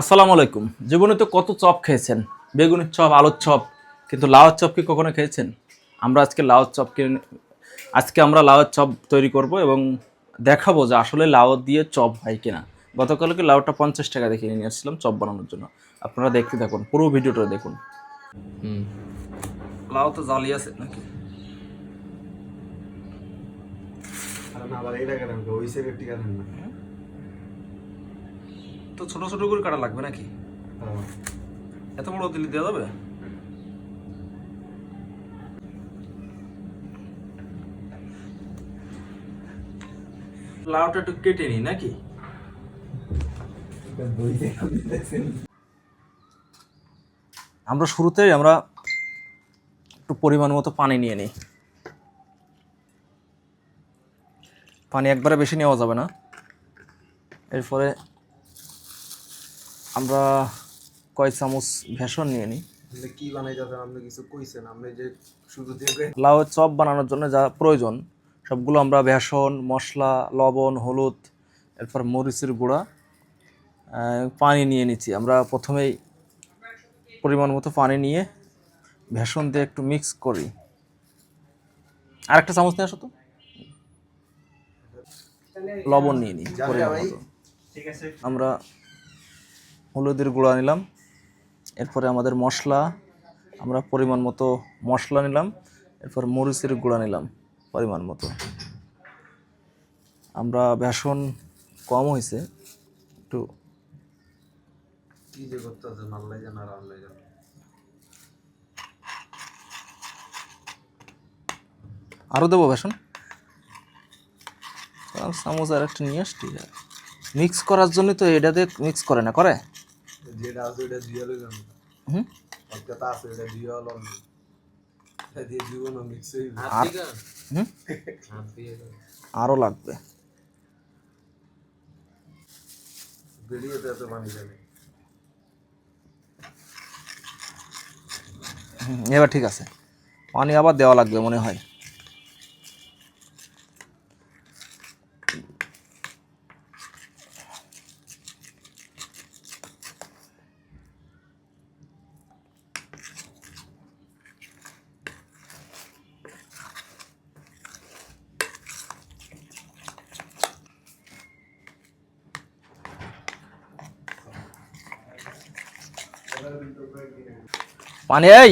আসসালামু আলাইকুম। জীবনে তো কত চপ খেয়েছেন? বেগুনের চপ আলুর চপ কিন্তু লাউর চপ কি কখনো খেয়েছেন? আমরা আজকে লাউর চপ কিনে আজকে আমরা লাউর চপ তৈরি করব এবং দেখাবো যে আসলে লাউ দিয়ে চপ হয় কিনা। গতকালকে লাউটা পঞ্চাশ টাকা দেখে নিয়ে আসছিলাম চপ বানানোর জন্য। আপনারা দেখতে থাকুন পুরো ভিডিওটা দেখুন। লাউ তো জালি আছে নাকি? কারণ আবার এটা কেন ওই সাইডের টিকা দেন না তো ছোট ছোট করে কাটা লাগবে নাকি। এত বড় দিলি দেওয়া যাবে? লাউটা একটু কেটে নি নাকি? আমরা শুরুতে আমরা একটু পরিমাণ মতো পানি নিয়ে নিই। পানি একবারে বেশি নেওয়া যাবে না। এরপরে আমরা কয় চামচ ভেষণ নিয়ে নিই। কি বানাই কিছু কইছেন আপনি যে শুরু দিয়ে লাউ চপ বানানোর জন্য যা প্রয়োজন সবগুলো আমরা বেসন মশলা লবণ হলুদ এরপর মরিচের গুঁড়া পানি নিয়ে নিচ্ছি। আমরা প্রথমেই পরিমাণ মতো পানি নিয়ে বেসন দিয়ে একটু মিক্স করি। আর একটা চামচ নিয়ে আসো তো। লবণ নিয়ে নিই আমরা হলুদের গুঁড়া নিলাম। এরপরে আমাদের মশলা আমরা পরিমাণ মতো মশলা নিলাম। এরপর মরিচের গুঁড়া নিলাম পরিমাণ মতো। আমরা বেসন কম হয়েছে একটু কি যে করতেছেন আল্লাহ জান আর জান আরও দেবো বেসন? চামচ আর একটা নিয়ে আসছি। মিক্স করার জন্য তো এটাতে মিক্স করে না করে? যেটা আছে ওটা দিয়ে লইলাম হুম? একটা আছে ওটা দিয়ে দিয়ে জীবন মিক্স হইবে আর হুম? লাগবে। বেরিয়ে তো এত পানি জানে এবার ঠিক আছে। পানি আবার দেওয়া লাগবে মনে হয়। পানি এই।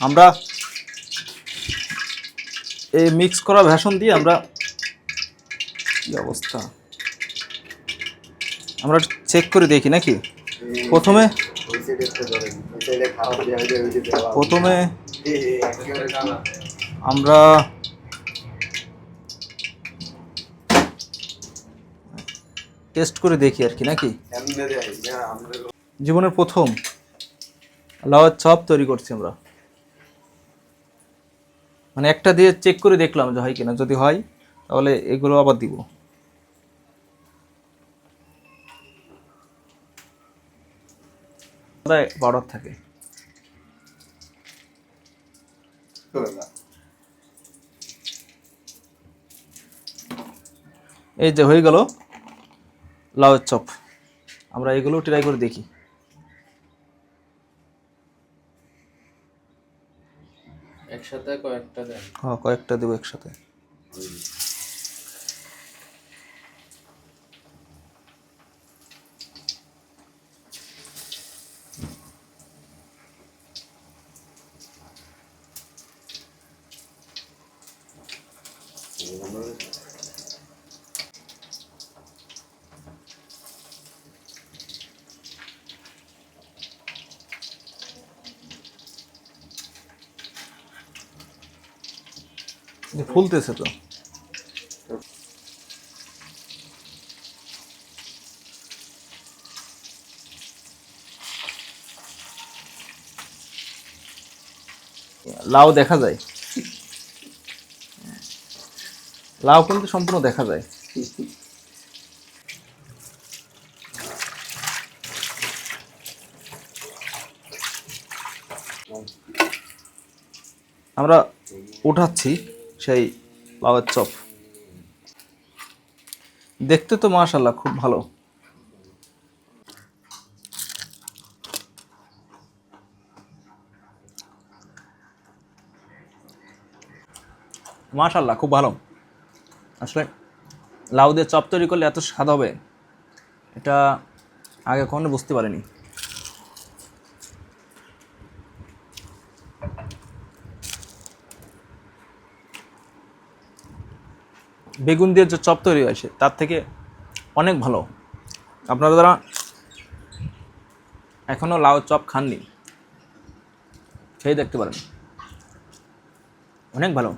আমরা এই মিক্স করা ভেষণ দিয়ে আমরা কি অবস্থা? আমরা চেক করে দেখি নাকি? প্রথমে প্রথমে আমরা টেস্ট করে দেখি আর কি নাকি? জীবনের প্রথম লাওয়ার চপ তৈরি করছি আমরা। মানে একটা দিয়ে চেক করে দেখলাম যে হয় কিনা। যদি হয়, তাহলে এগুলো আবার দিব। পাউডার থাকে। এই যে হয়ে গেল লাউয়ের চপ। আমরা এগুলো ট্রাই করে দেখি। একসাথে কয়েকটা দেন হ্যাঁ কয়েকটা দেবো একসাথে Thank you. ফুলতেছে তো। লাউ দেখা যায়। লাউ কিন্তু সম্পূর্ণ দেখা যায়। আমরা উঠাচ্ছি। সেই লাউয়ের চপ। দেখতে তো মাশাল্লাহ খুব ভালো। মাশাল্লাহ খুব ভালো। আসলে লাউ দিয়ে চপ তৈরি করলে এত স্বাদ হবে, এটা আগে কখনো বুঝতে পারিনি। বেগুন দিয়ে যে চপ তৈরি হয়েছে তার থেকে অনেক ভালো। আপনারা যারা এখনও লাউ চপ খাননি সেই দেখতে পারেন। অনেক ভালো।